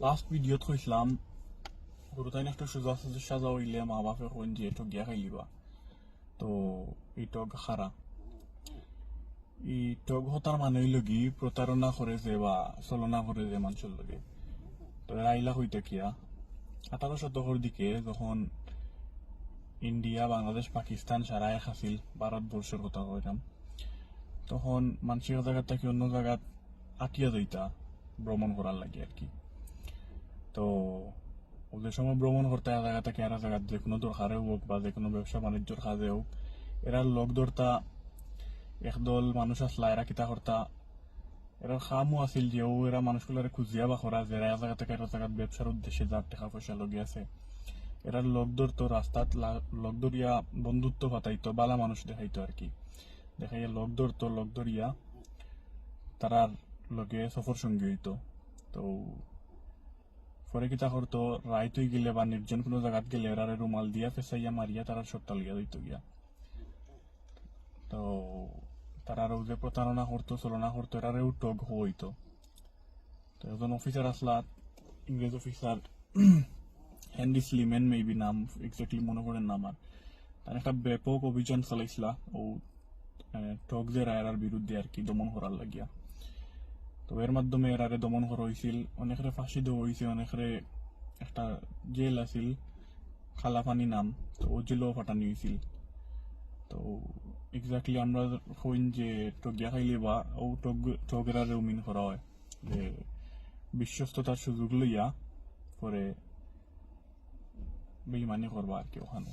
Last ভিডিওত কইছিলাম সৰুতাইন একটা সোজা সোজা সাজা মা বাপে কোন যে এটো গিয়া খাইলিবা তো এই খারা এই টক হতার মানে লগি প্রতারণা করে যে বা চলনা করে যে মানুষের লগে তো এরা আইলা হইতে কিয়া আঠারো শতকের দিকে যখন ইন্ডিয়া বাংলাদেশ পাকিস্তান সারা এক আছিল ভারতবর্ষের কথা কইলাম তখন মানুষের জায়গা থেকে অন্য জায়গাত আটিয়া যাইতা ভ্রমণ করার লাগে আর কি তো ওদের সময় ভ্রমণ করতে এক জায়গা থেকে আর এক জায়গা যে কোনো দরকারে হোক বা যে কোনো ব্যবসা বাণিজ্যর কাজে হোক এরা লোক ধরতা, একদল মানুষ আসলা, এরা কিতা করতা এরা খামও আছিল যে, ও এরা মানুষগুলারে খুঁজিয়া বা করা যে, এরা জায়গা থেকে জায়গাত ব্যবসার উদ্দেশ্যে যার টাকা পয়সা লগে আছে। এরা লোক ধরতো, রাস্তাত লোক ধরিয়া বন্ধুত্ব পাতাইতো, বালা মানুষ দেখাইতো আর কি দেখাইয়া লোক ধরতো, লোক ধরিয়া তারার লগে সফর সঙ্গী হইতো। তো পরে কিতা করতো রাইত হয়ে গেলে বা নির্জন কোনো জায়গাত গেলে এরারে রুমাল দিয়া ফেসাইয়া মারিয়া তারা সত্তা লিয়া দিত গিয়া। তো তারারও যে প্রতারণা করতো, চলনা করতো এরারেও টক হইতো। তো একজন অফিসার আসলা, ইংরেজ অফিসার হ্যান্ডি স্লিমেন মেবি নাম এক্স্যাক্টলি মনে করেন না আমার। তার একটা ব্যাপক অভিযান চালাইছিলা, ও টক যে রায়ের বিরুদ্ধে আর কি দমন করার লাগিয়া। তো এর মাধ্যমে এরারে দমন করা হয়েছিল অনেকরে ফাঁসি দেওয়া হয়েছে অনেকরে একটা জেল আছিল, খালাপানি নাম, তো ও জেলও ফাটানি হয়েছিল তো এক্স্যাক্টলি আমরা হইন যে টগিয়া খাইলে বা ও টগ, টগেরারে উমিন করা হয়, যে বিশ্বস্ততার সুযোগ লইয়া পরে বেইমানি করবা আর কি ওখানে।